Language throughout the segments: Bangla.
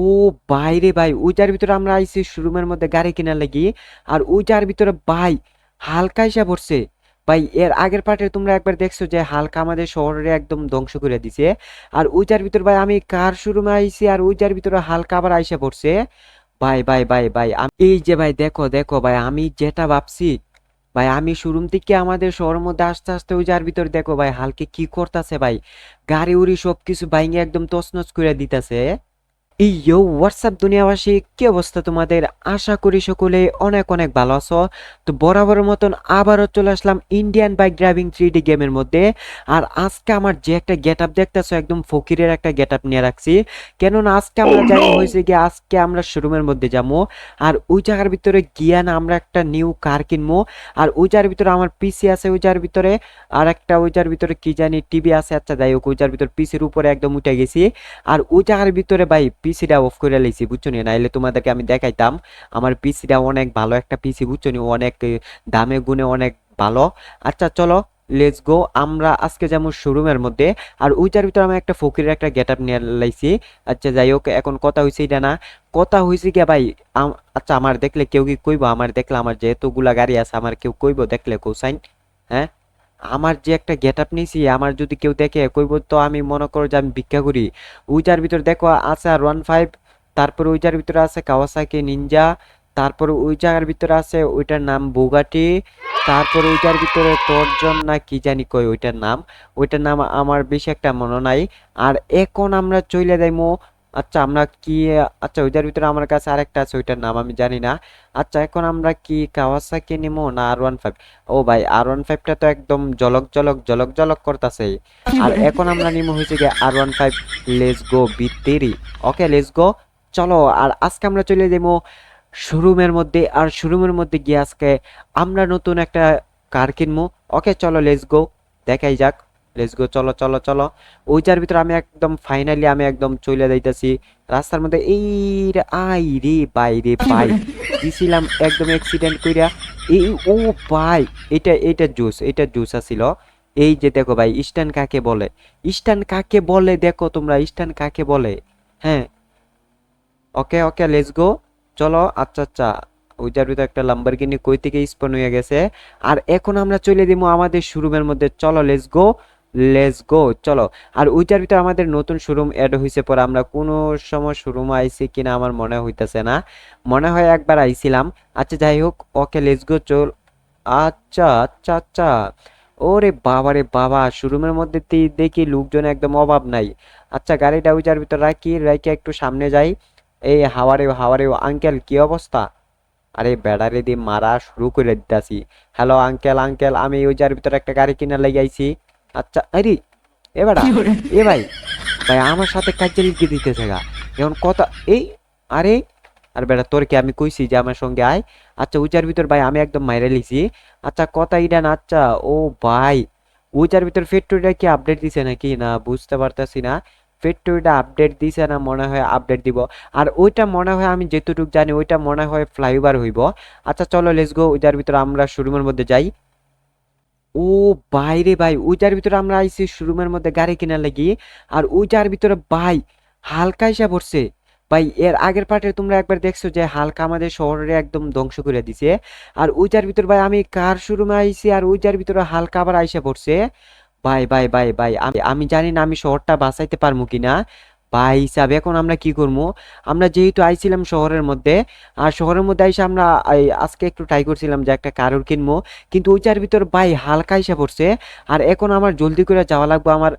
ও বাইরে ভাই, ওইটার ভিতরে আমরা আইছি শোরুমের মধ্যে গাড়ি কেনার লাগি আর ওইটার ভিতরে ভাই হালকা এসে পড়ছে ভাই, এর আগের পার্টে তোমরা একবার দেখছ যে হালকা আমাদের শহরে একদম ধ্বংস করে দিছে। আর ওইটার ভিতর ভাই আমি কার শোরুমে আইছি আর ওইটার ভিতরে হালকা আবার আইসা পড়ছে। ভাই ভাই ভাই ভাই এই যে ভাই, দেখো দেখো ভাই, আমি যেটা ভাবছি, ভাই, আমি শোরুম থেকে আমাদের শহরের মধ্যে আস্তে আস্তে ওই যার ভিতর দেখো ভাই, হালকে কি করতেছে ভাই। গাড়ি উড়ি সব কিছু ভাইঙে একদম তছনছ করে দিতেছে। ইয়ো হোয়াটসঅ্যাপ দুনিয়াবাসী কি অবস্থা তোমাদের? আশা করি সকলে অনেক অনেক ভালো আছো। তো বরাবরের মতন আবারও চলে আসলাম Indian bike driving three D গেমের মধ্যে। আর আজকে আমার যে একটা গেট আপ দেখতেছো একদম ফকিরের একটা গেট আপ নিয়ে রাখছি। কেননা আজকে আমরা জানি হয়েছে কি আজকে আমরা শোরুমের মধ্যে যাব। আর ওই জায়গার ভিতরে গিয়া না আমরা একটা নিউ কার কিনবো। আর ওই জায়গার ভিতরে আমার পিসি আছে ওই জায়গার ভিতরে। আর একটা ওই জায়গার ভিতরে কি জানি টিভি আছে আচ্ছা যাই হোক ওই জায়গার ভিতরে পিসির উপরে একদম উঠে গেছি। আর ওই জায়গার ভিতরে ভাই পিসিটা অফ করে লাইছি, বুঝছ নি? নাইলে তোমাদেরকে আমি দেখাইতাম, আমার পিসিটা অনেক ভালো একটা পিসি, বুঝছ নি? অনেক দামে গুণে অনেক ভালো। আচ্ছা চলো লেটস গো আমরা আজকে যেমন শোরুমের মধ্যে। আর ওইটার ভিতরে আমি একটা ফকিরের একটা গেট আপ নিয়ে লাইছি। আচ্ছা যাই হোক, এখন কথা হয়েছে এটা না। কথা হয়েছে কি ভাই আচ্ছা আমার দেখলে কেউ কি কইবো? আমার দেখলে আমার যে এতগুলা গাড়ি আছে, আমার কেউ কইবো? দেখলে কোসাইন হ্যাঁ? আমার যে একটা গেট আপ নিয়েছি, আমার যদি কেউ দেখে, কইব, তো আমি মনে করো যে আমি ভিক্ষা করি। ওইটার ভিতর দেখো আছে আর ওয়ান ফাইভ তারপরে ওইটার ভিতরে আছে কাওয়াসাকি নিনজা তারপর ওই জায়গার ভিতরে আছে ওইটার নাম বুগাটি তারপর ওইটার ভিতরে তর্জন না কি জানি কই ওইটার নাম। ওইটার নাম আমার বেশি একটা মনে নাই। আর এখন আমরা চলে যাইমো আচ্ছা আমরা কি আচ্ছা ওইটার ভিতরে আমার কাছে আরেকটা আছে ওইটার নাম আমি জানি না। আচ্ছা এখন আমরা কি কাওয়াসাকি নিমো না আর ওয়ান ফাইভ ও ভাই আর ওয়ান ফাইভটা তো একদম জলক জলক জলক জলক করতেছে। আর এখন আমরা নিমো হয়েছে গিয়ে আর ওয়ান ফাইভ লেস গো বিতেরি ওকে লেস গো চলো আর আজকে আমরা চলে যাব শোরুমের মধ্যে। আর শোরুমের মধ্যে গিয়ে আজকে আমরা নতুন একটা কার কিনবো ওকে চলো লেস গো দেখাই যাক। লেস গো চলো চলো চলো। ওইটার ভিতরে আমি একদম ফাইনালি আমি একদম চলে যাইতাছি। রাস্তার মধ্যে এই আই রে বাই রে বাই। দিছিলাম একদম অ্যাক্সিডেন্ট কইরা। এই, ও ভাই, এটা এটা জুস এটা জুস আছিল। এই যে দেখো ভাই স্ট্যান্ড কাকে বলে? স্ট্যান্ড কাকে বলে দেখো তোমরা? স্ট্যান্ড কাকে বলে? হ্যাঁ। ওকে ওকে লেটস গো চলো আচ্ছা আচ্ছা। ওইটার ভিতরে একটা লাম্বারগিনি কই থেকে স্পন হয়ে গেছে? আর এখন আমরা চলে দিব আমাদের শোরুমের মধ্যে। চলো লেটস গো লেটস গো চলো। আর ওইটার ভিতরে আমাদের নতুন শোরুম অ্যাড হয়েছে পরে আমরা কোনো সময় শোরুম আইছি কিনা আমার মনে হইতাছে না। মনে হয় একবার আইছিলাম। আচ্ছা যাই হোক, ওকে লেটস গো চল। আচ্ছা আচ্ছা আচ্ছা। ওরে বাবা রে বাবা শোরুমের মধ্যে দেখি লোকজন একদম অভাব নাই। আচ্ছা গাড়িটা ওইটার ভিতর রাখি রেখে একটু সামনে যাই। এই হাওয়ারে হাওয়ারে আঙ্কেল কি অবস্থা? আরে ব্যাটারি দিয়ে মারা শুরু করে দিতাছি। হ্যালো আঙ্কেল আঙ্কেল আমি ওই যার ভিতরে একটা গাড়ি কিনে লাগাইছি আচ্ছা আরে এ বেটা এ ভাই ভাই আমার সাথে কাজের কি দিতেছে গা এখন কথা এই আরে আর বেটা তোর কি আমি কইছি যে আমার সঙ্গে আয়? আচ্ছা ওইটার ভিতর ভাই আমি একদম মাইরে লিছি। আচ্ছা কথা ইডা না আচ্ছা ও ভাই ওইটার ভিতর ফ্যাক্টরিটা কি আপডেট দিছে নাকি? না বুঝতে পারতাছি না। ফ্যাক্টরিটা আপডেট দিছে না মনে হয় আপডেট দিব। আর ওইটা মনে হয় আমি যেতটুক জানি ওইটা মনে হয় ফ্লাইওভার হইব। আচ্ছা চলো লেটস গো ওইটার ভিতর আমরা শোরুমের মধ্যে যাই। ও বাইরে ভাই, ওইটার ভিতরে আমরা আইছি শোরুমের মধ্যে গাড়ি কেনার লাগি, আর ওইটার ভিতরে ভাই হালকা এসে পড়ছে ভাই, এর আগের পার্টে তোমরা একবার দেখছ যে হালকা আমাদের শহরে একদম ধ্বংস করে দিছে। আর ওইটার ভিতর ভাই আমি কার শোরুমে আইছি আর ওইটার ভিতরে হালকা আবার আইসা পড়ছে। ভাই ভাই ভাই ভাই আমি জানি না আমি শহরটা বাঁচাইতে পারব কিনা। ভাই হিসাব, এখন আমরা কি করব আমরা যেহেতু আইছিলাম শহরের মধ্যে, আর শহরের মধ্যে আইসা আমরা আজকে একটু ট্রাই করছিলাম যে একটা কারোর কিনবো কিন্তু ওইটার ভিতর ভাই হালকা এসে পড়ছে আর এখন আমার জলদি করে যাওয়া লাগবে আমার,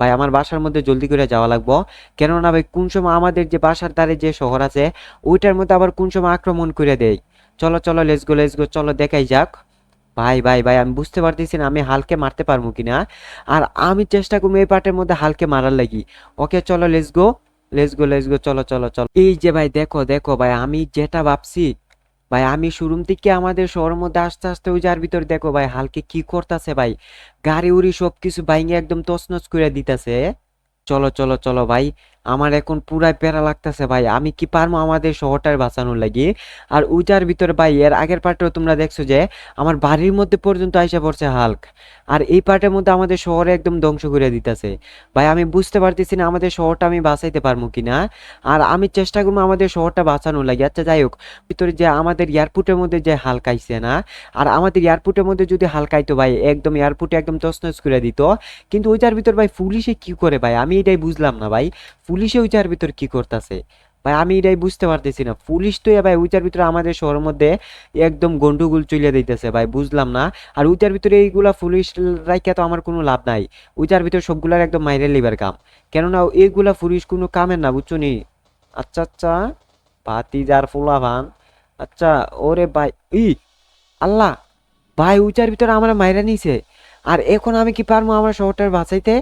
ভাই আমার বাসার মধ্যে জলদি করে যাওয়া লাগবো। কেননা ভাই কোন সময় আমাদের যে বাসার ধারে যে শহর আছে, ওইটার মধ্যে আবার কোন সময় আক্রমণ করে দেয়। চলো চলো লেটস গো লেটস গো চলো দেখাই যাক। ভাই ভাই ভাই, আমি বুঝতে পারতেছি না, আমি হালকে মারতে পারব কিনা। আর আমি চেষ্টা করব এই পার্টের মধ্যে হালকে মারার লাগি। ওকে, চলো let's go let's go let's go চলো চলো চলো। এই যে ভাই, দেখো দেখো, ভাই, আমি যেটা ভাবছি, ভাই, আমি শোরুম থেকে আমাদের শহরের মধ্যে আস্তে আস্তে ওই যার ভিতরে দেখো, ভাই, হালকে কি করতেছে, ভাই। গাড়ি, উড়ি সব কিছু ভাইঙে একদম তছনছ করে দিতেছে। চলো চলো চলো, ভাই আমার এখন পুরাই প্যারা লাগতেছে ভাই। আমি কি পারব আমাদের শহরটার বাঁচানোর লাগি? আর ওইটার ভিতরে ভাই, এর আগের পার্টেও তোমরা দেখছ যে, আমার বাড়ির মধ্যে পর্যন্ত আইসা পড়ছে হাল্ক। আর এই পার্টের মধ্যে আমাদের শহরে একদম ধ্বংস করে দিতেছে। ভাই, আমি বুঝতে পারতেছি না আমাদের শহরটা আমি বাঁচাইতে পারব কিনা। আর আমি চেষ্টা করব আমাদের শহরটা বাঁচানোর লাগে। আচ্ছা যাই হোক, ভিতরে যে আমাদের এয়ারপোর্টের মধ্যে যে হালকাইছে না, আর আমাদের এয়ারপোর্টের মধ্যে যদি হালকাইতো ভাই, একদম এয়ারপোর্টে একদম তছনছ করে দিত। কিন্তু ওইটার ভিতর ভাই পুলিশে কি করে ভাই? আমি এটাই বুঝলাম না ভাই। পুলিশে ওইটার ভিতর কি করতেছে? ভাই, আমি এটাই বুঝতে পারতেছি না। পুলিশ তো ভাই ওইটার ভিতরে আমাদের শহরের মধ্যে একদম গন্ডগোল চলে দিতেছে ভাই, বুঝলাম না। আর ওইটার ভিতরে এইগুলা পুলিশ রাইকা তো আমার কোনো লাভ নাই। ওইটার ভিতরে সবগুলার একদম মাইরে লিবার কাম। কেননা এইগুলা পুলিশ কোনো কামের না, বুঝছ নি? আচ্ছা আচ্ছা ভাতিজার ফুলা ভান আচ্ছা ওরে ভাই, ই, আল্লাহ, ভাই উচার ভিতরে আমার মাইরা নিছে। আর এখন আমি কি পারব আমার শহরটার বাঁচাইতে?